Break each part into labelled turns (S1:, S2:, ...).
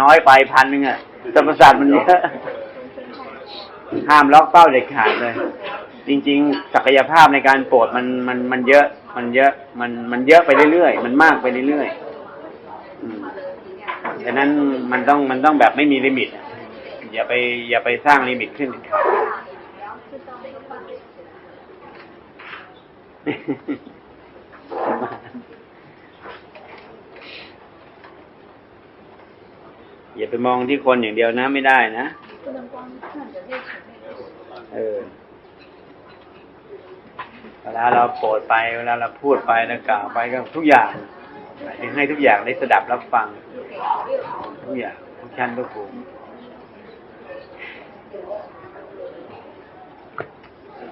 S1: น้อยไปพันหนึ่งอะสรรพสัตว์มันเยอะห้ามล็อกเป้าเด็ดขาดเลย จริง ๆ ศักยภาพในการโปรดมันมันมันเยอะ มันเยอะมันมันเยอะไปเรื่อยๆมันมากไปเรื่อยๆอืมดังนั้นมันต้องมันต้องแบบไม่มีลิมิตอะอย่าไป อย่าไปสร้างลิมิตขึ้น อย่าไปมองที่คนอย่างเดียวนะไม่ได้นะเออเวลาเราโปรดไปเวลาเราพูดไปแล้วกล่าวไปก็ทุกอย่างให้ทุกอย่างได้สดับรับฟัง ทุกอย่างทุกชั้นทุกภูมิ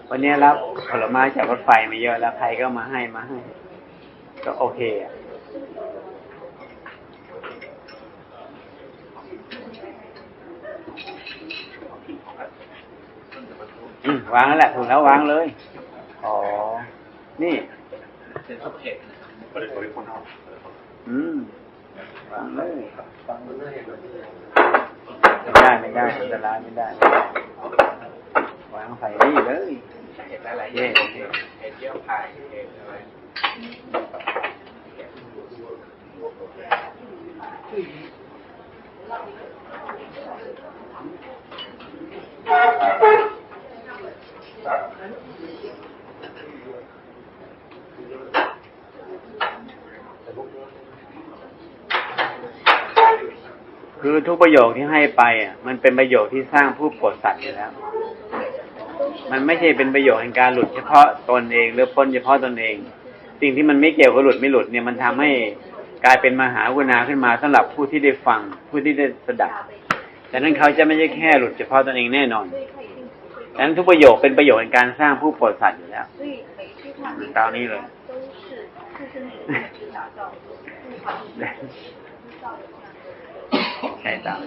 S1: วันนี้รับผลไม้จากรถไฟมาเยอะแล้วใครก็มาให้มาให้ ก็โอเคอะ วางแล้วแหละถูกแล้ววางเลย อ๋อ นี่
S2: เป็นสเผ็ดบริโภคคนนอก
S1: อืมวางเลย
S2: ฟังมันน่าเห็นเลย
S1: ไม่ได้ไม่ได้อันตรายไม่ได้ไม่ได้วางใส่นี่เลย
S2: เห็นหลายๆอย่เห็นเยี่ยวพายเห็นอะไร
S1: คือทุกประโยคที่ให้ไปอะ มันเป็นประโยคที่สร้างผู้ปวดสัตว์อยู่แล้ว มันไม่ใช่เป็นประโยคแห่งการหลุดเฉพาะตนเองหรือพ้นเฉพาะตนเอง สิ่งที่มันไม่เกี่ยวกับหลุดไม่หลุดเนี่ยมันทำให้กลายเป็นมหากรุณาขึ้นมาสำหรับผู้ที่ได้ฟังผู้ที่ได้สดับแต่นั้นเขาจะไม่ใช่แค่หลุดเฉพาะตนเองแน่นอนดังนั้นทุกประโยคเป็นประโยชน์ในการสร้างผู้ปวดสัตว์อยู่แล้ว
S3: ตอนนี้เลย
S1: ใครตาม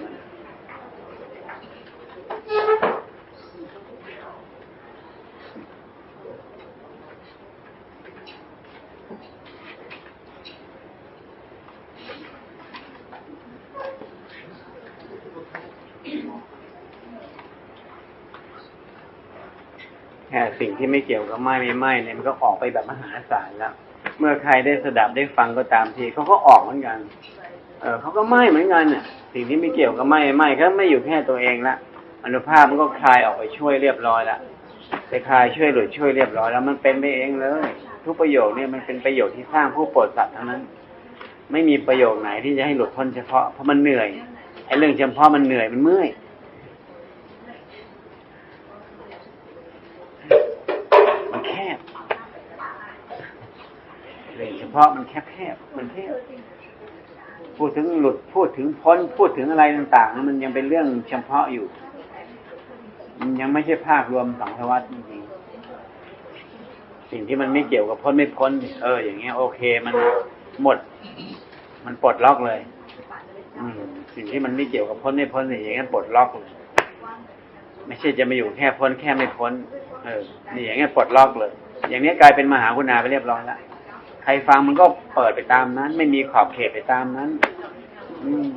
S1: สิ่งที่ไม่เกี่ยวกับไม้ไม่ไม้เนี่ยมันก็ออกไปแบบมหาศาลแล้ว เมื่อใครได้สดับได้ฟังก็ตามทีเขาก็ออกเหมือนกัน เออเขาก็ไหม้เหมือนกันน่ะสิ่งที่ไม่เกี่ยวกับไหม้ไหม้ก็ไม่อยู่แค่ตัวเองละอนุภาพมันก็คลายออกไปช่วยเรียบร้อยละไปคลายช่วยหลุดช่วยเรียบร้อย แล้วมันเป็นไปเองเลย ทุกประโยคเนี่ยมันเป็นประโยชน์ที่สร้างผู้โปรดสัตว์ทั้งนั้น ไม่มีประโยคไหนที่จะให้หลุดพ้นเฉพาะเพราะมันเหนื่อยไอ้เรื่องเฉพาะมันเหนื่อยมันเมื่อยมันแคบเรื่องเฉพาะมันแคบแคบมันแคบ พูดถึงหลุดพูดถึงพ้น พูดถึงอะไรต่างๆนั้นมันยังเป็นเรื่องเฉพาะอยู่ มันยังไม่ใช่ภาครวมสังสารวัตจริงๆสิ่งที่มันไม่เกี่ยวกับพ้นไม่พ้น เออ อย่างเงี้ย โอเค มันหมด มันปลดล็อกเลย อืม สิ่งที่มันไม่เกี่ยวกับพ้นไม่พ้นนี่อย่างเงี้ยปลดล็อกเลยไม่ใช่จะมาอยู่แค่พ้นแค่ไม่พ้น เออ นี่อย่างเงี้ยปลดล็อกเลย อย่างเนี้ยกลายเป็นมหาคุณาไปเรียบร้อยแล้ว ใครฟังมันก็เปิดไปตามนั้น ไม่มีขอบเขตไปตามนั้น อืม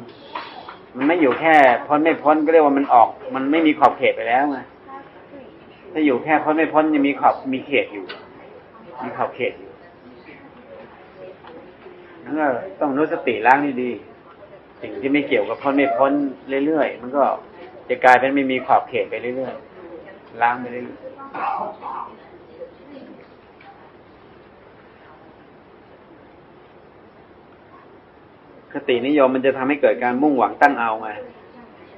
S1: มันไม่อยู่แค่พ้นไม่พ้นก็เรียกว่ามันออก มันไม่มีขอบเขตไปแล้วไงถ้าอยู่แค่พ้นไม่พ้นยังมีขอบมีเขตอยู่ มีขอบเขตอยู่นั่นก็ต้องรู้สติล้างดีๆสิ่งที่ไม่เกี่ยวกับพ้นไม่พ้นเรื่อยๆมันก็จะกลายเป็นไม่มีขอบเขตไปเรื่อยๆล้างไปเรื่อยๆ คตินิยมมันจะทำให้เกิดการมุ่งหวังตั้งเอาไง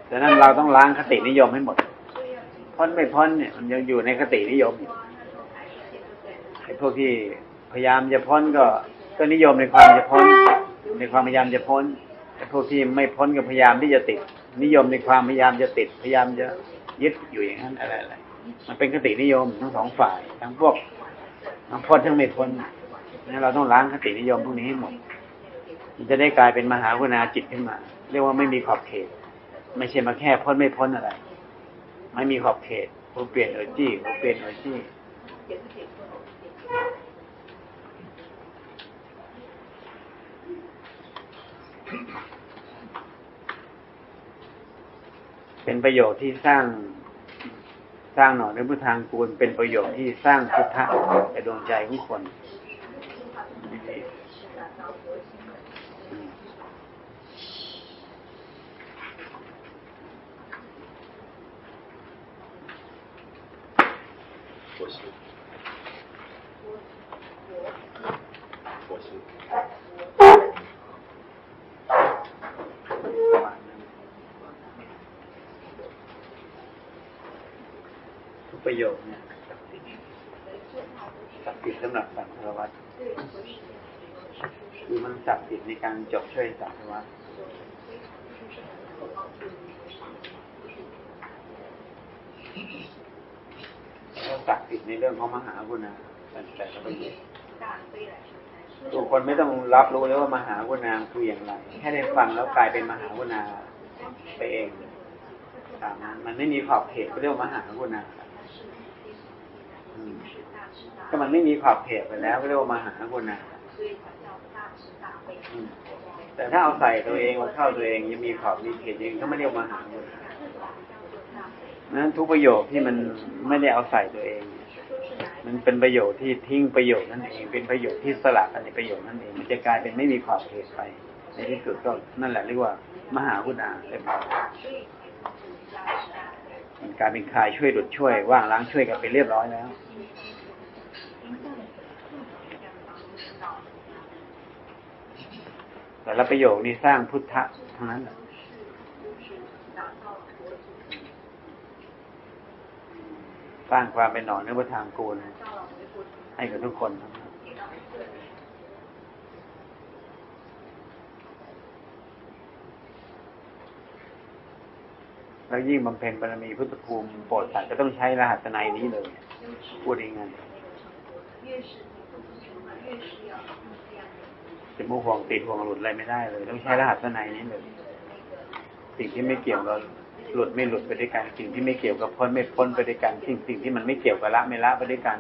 S1: ดังนั้นเราต้องล้างคตินิยมให้หมด พ้นไม่พ้นเนี่ยมันยังอยู่ในคตินิยมอยู่ไอ้พวกที่พยายามจะพ้นก็ก็นิยมในความจะพ้น ในความพยายามจะพ้นไอ้พวกที่ไม่พ้นก็พยายามที่จะติด นิยมในความพยายามจะติด พยายามจะยึดอยู่อย่างนั้นอะไรอะไรมันเป็นคตินิยมทั้งสองฝ่ายทั้งพวกทั้งพ้นทั้งไม่พ้นนั้นเราต้องล้างคตินิยมพวกนี้ให้หมด มันจะได้กลายเป็นมหากรุณาจิตขึ้นมา เรียกว่าไม่มีขอบเขต ไม่ใช่มาแค่พ้นไม่พ้นอะไร ไม่มีขอบเขตผมเปลี่ยนเออจี้ผมเปลี่ยนเออจี้เป็นประโยชน์ที่สร้างสร้างหน่อในพุทธทางกูลเป็นประโยชน์ที่สร้างพุทธะในดวงใจของคน ประโยชน์เนี่ยศักดิ์สิทธิ์ศักดิ์สิทธิ์สำหรับสังฆวัตรคือมันศักดิ์สิทธิ์ในการจบช่วยสังฆวัตรแล้วศักดิ์สิทธิ์ในเรื่องของมหากรุณาแต่แต่ละประโยชน์ทุกคนไม่ต้องรับรู้เลยว่ามหากรุณาคืออย่างไรแค่ได้ฟังแล้วกลายเป็นมหากรุณาไปเองตามนั้นมันไม่มีขอบเขตก็เรียกว่ามหากรุณาอืม ก็มันไม่มีขอบเขตไปแล้วก็เรียกว่ามหากรุณาอืมแต่ถ้าเอาใส่ตัวเองเอาเข้าตัวเองยังมีขอบมีเขตเองก็ไม่เรียกมหากรุณนั้นทุกประโยคที่มันไม่ได้เอาใส่ตัวเอง มันเป็นประโยชน์ที่ทิ้งประโยชน์นั่นเอง เป็นประโยชน์ที่สลับกันในประโยชน์นั่นเอง มันจะกลายเป็นไม่มีขอบเขตไป ในที่สุดก็นั่นแหละเรียกว่า มหากุณาเรียบร้อ มันกลายเป็นคายช่วยหลุดช่วย ว่างล้างช่วยกันไปเรียบร้อยแล้ว แต่ละประโยคนี้สร้างพุทธะทั้งนั้นสร้างความเป็นหนอนเนื้อประทางกูลให้กับทุกคนน แล้วยิ่งบำเพ็ญบารมีพุทธภูมิโปรดสัตว์ก็ต้องใช้รหัสในนี้เลยพูดง่ายๆจะมูห่วงติดห่วงหลุดอะไรไม่ได้เลย ต้องใช้รหัสในนี้เลยสิ่งที่ไม่เกี่ยวกับหลุดไม่หลุดไปด้วยกันสิ่งที่ไม่เกี่ยวกับพ้นไม่พ้นไปด้วยกันสิ่งสิ่งที่มันไม่เกี่ยวกับละไม่ละไปด้วยกัน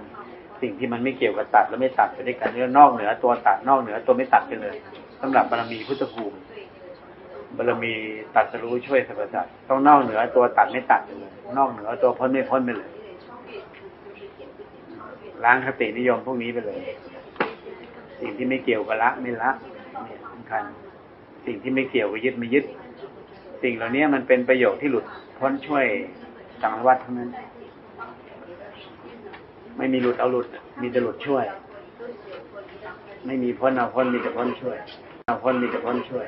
S1: สิ่งที่มันไม่เกี่ยวกับตัดและไม่ตัดไปด้วยกันเรื่องนอกเหนือตัวตัดนอกเหนือตัวไม่ตัดไปเลยสำหรับบารมีพุทธภูมิ บารมีตัดสรู้ช่วยสรรพสัตว์ต้องนอกเหนือตัวตัดไม่ตัดไปเลยนอกเหนือตัวพ้นไม่พ้นไปเลยล้างคตินิยมพวกนี้ไปเลย สิ่งที่ไม่เกี่ยวกับละไม่ละเนี่ยสำคัญสิ่งที่ไม่เกี่ยวกับยึดไม่ยึด สิ่งเหล่านี้มันเป็นประโยชน์ที่หลุดพ้นช่วยสังวัตทั้งนั้น ไม่มีหลุดเอาหลุด มีแต่หลุดช่วย ไม่มีพ้นเอาพ้นมีแต่พ้นช่วยเอาพ้นมีแต่พ้นช่วย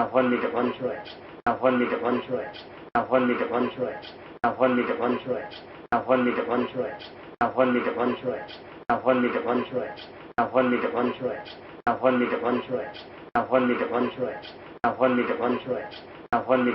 S1: าพ้นมีแต่พ้นช่วยเอาพ้นมีแต่พ้นช่วยเอาพ้นมีแต่พ้นช่วยเอาพ้นมีแต่พ้นช่วยเอาพ้นมีแต่พ้นช่วยเอาพ้นมีแต่พ้นช่วยเอาพ้นมีแต่พ้นช่วยเอาพ้นมีแต่พ้นช่วยเอาพ้นมีแต่พ้นช่วยเอาพ้นมีแต่พ้นช่วยเอาพ้นมีแต่พ้นช่วยเอาพ้นมี